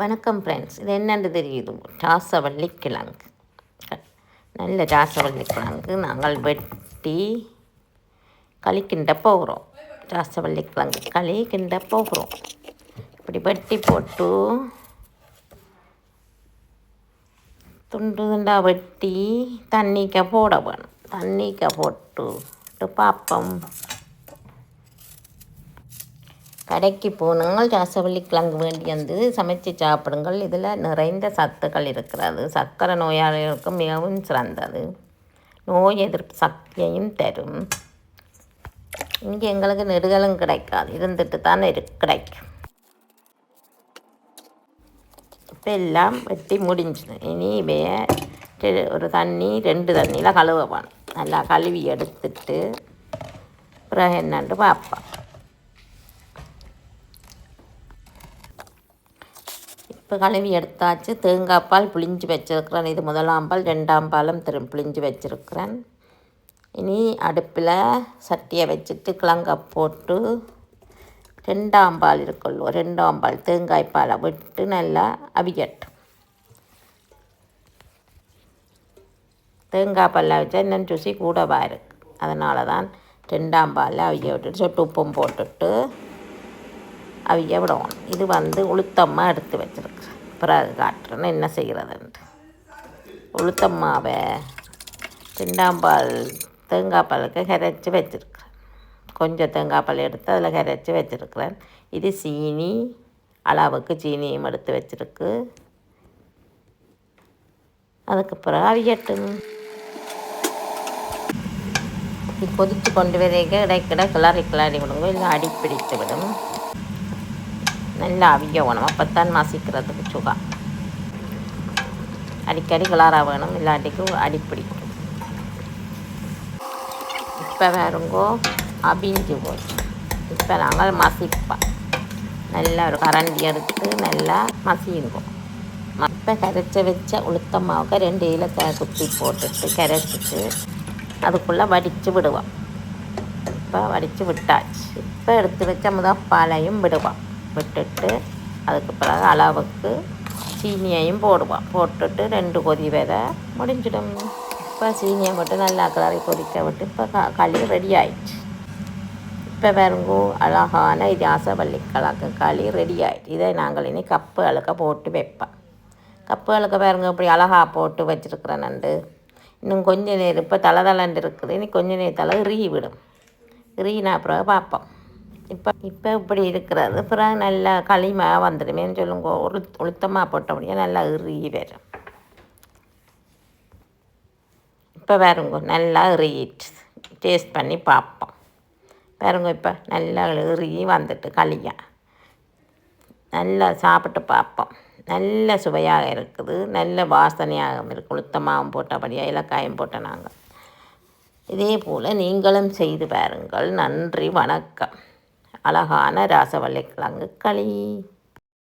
வணக்கம் ஃப்ரெண்ட்ஸ் இது என்னென்று தெரியுது. ராசவள்ளி கிழங்கு நல்ல ராசவள்ளி கிழங்கு நாங்கள் வெட்டி களிக்கின்ற போகிறோம். ராசவள்ளி கிழங்கு களிக்கின்ற போகிறோம். இப்படி வெட்டி போட்டு துண்டு துண்டாக வெட்டி தண்ணிக்க போட வேணும். தண்ணிக்க போட்டு பார்ப்போம் கடைக்கு போனால் ராசவள்ளி கிழங்கு வேண்டி வந்து சமைச்சு சாப்பிடுங்கள். இதில் நிறைந்த சத்துக்கள் இருக்கிறது. சர்க்கரை நோயாளிகளுக்கு மிகவும் சிறந்தது. நோய் எதிர்ப்பு சக்தியையும் தரும். இங்கே எங்களுக்கு நெடுகலும் கிடைக்காது. இருந்துட்டு தான் இரு கிடைக்கும். இப்போ எல்லாம் வெட்டி முடிஞ்சுது. இனி இவைய ஒரு தண்ணி ரெண்டு தண்ணியில் கழுவ வேணும். நல்லா கழுவி எடுத்துட்டு பிறகு என்னன்னு பார்ப்பேன் இப்போ கழுவி எடுத்தாச்சு. தேங்காய் பால் புளிஞ்சு வச்சுருக்கிறேன். இது முதலாம் பால் ரெண்டாம் பாலும் திரும் புளிஞ்சு வச்சுருக்கிறேன். இனி அடுப்பில் சட்டியை வச்சுட்டு கிழங்க போட்டு ரெண்டாம் பால் இருக்குள்ளோ ரெண்டாம் பால் தேங்காய் பாலை விட்டு நல்லா அவிக்கட்டும் தேங்காய் பாலில் வச்சா இன்னும் ருசி கூடவாக இருக்குது அதனால தான் ரெண்டாம் பாலில் அவிய விட்டுட்டு சொட்டு உப்பும் போட்டுட்டு அவிய விடணும் இது வந்து உளுத்தம்மா எடுத்து வச்சுருக்குறேன் பிறகு காட்டுறேன்னு என்ன செய்கிறதுன்ட்டு உளுத்தம்மாவை திண்டாம்பால் தேங்காய் பாலுக்கு கரைச்சி வச்சுருக்குறேன். கொஞ்சம் தேங்காய் பால் எடுத்து அதில் கரைச்சி வச்சுருக்குறேன். இது சீனி அளவுக்கு சீனியும் எடுத்து வச்சுருக்கு. அதுக்கு பிறகு அவியட்டும் கொதித்து கொண்டு வரைக்க இடைக்கிட கிளறி கிளறி விடுங்க. இல்லை அடி பிடித்து விடும். நல்லா அவிய வேணும். அப்போத்தான் மசிக்கிறதுக்கு சுகா. அடிக்கடி கிளாராக வேணும். இல்லாட்டிக்கு அடிப்பிடிக்கும் இப்போ வேறுங்கோ அபிஞ்சு போச்சு. இப்போ நாங்கள் மசிப்போம் நல்லா ஒரு கரண்டி எடுத்து நல்லா மசியுங்கோ. இப்போ கரைச்சி வச்ச உளுத்தமாவுக்கு ரெண்டு இலத்தை குத்தி போட்டுட்டு கரைச்சிட்டு அதுக்குள்ளே வடித்து விடுவோம். இப்போ வடித்து விட்டாச்சு. இப்போ எடுத்து வச்ச முதல் பாலையும் விடுவோம். விட்டுட்டு அதுக்கு பிறகு அளவுக்கு சீனியையும் போடுவோம் போட்டுட்டு ரெண்டு கொதி வர முடிஞ்சிடும். இப்போ சீனியை போட்டு நல்லா கிளறி கொதிக்க விட்டு இப்போ க களி ரெடி ஆயிடுச்சு. இப்போ வேறுங்கோ அழகான இது ஆசைப்பள்ளி கலக்கு களி ரெடி ஆயிடுச்சு. இதை நாங்கள் இனி கப்பு அழுக்க போட்டு வைப்போம். கப்பு அழுக்க பாருங்க இப்படி அழகாக போட்டு வச்சுருக்குறேன் நண்டு. இன்னும் கொஞ்ச நேரம் இப்போ தலை தலைண்டு இருக்குது. இனி கொஞ்ச நேரத்தில் இறுகி விடும். இறுகினா அப்புறம் பார்ப்போம். இப்போ இப்போ இப்படி இருக்கிறது. பிறகு நல்லா களிமா வந்துடுமேன்னு சொல்லுங்க. ஒரு உளுத்தமாக போட்டபடியே நல்லா இறுகி வரும். இப்போ வேறுங்க நல்லா இறுகிட்டு. டேஸ்ட் பண்ணி பார்ப்போம். பாருங்க இப்போ நல்லா இறுகி வந்துட்டு களியாக நல்லா சாப்பிட்டு பார்ப்போம். நல்ல சுவையாக இருக்குது. நல்ல வாசனையாக இருக்குது உளுத்தமாகவும் போட்டபடியாக இலக்காயம் போட்ட நாங்கள் இதே போல் நீங்களும் செய்து பாருங்கள். நன்றி வணக்கம். அழகான ராசவள்ளி கிழங்கு களி.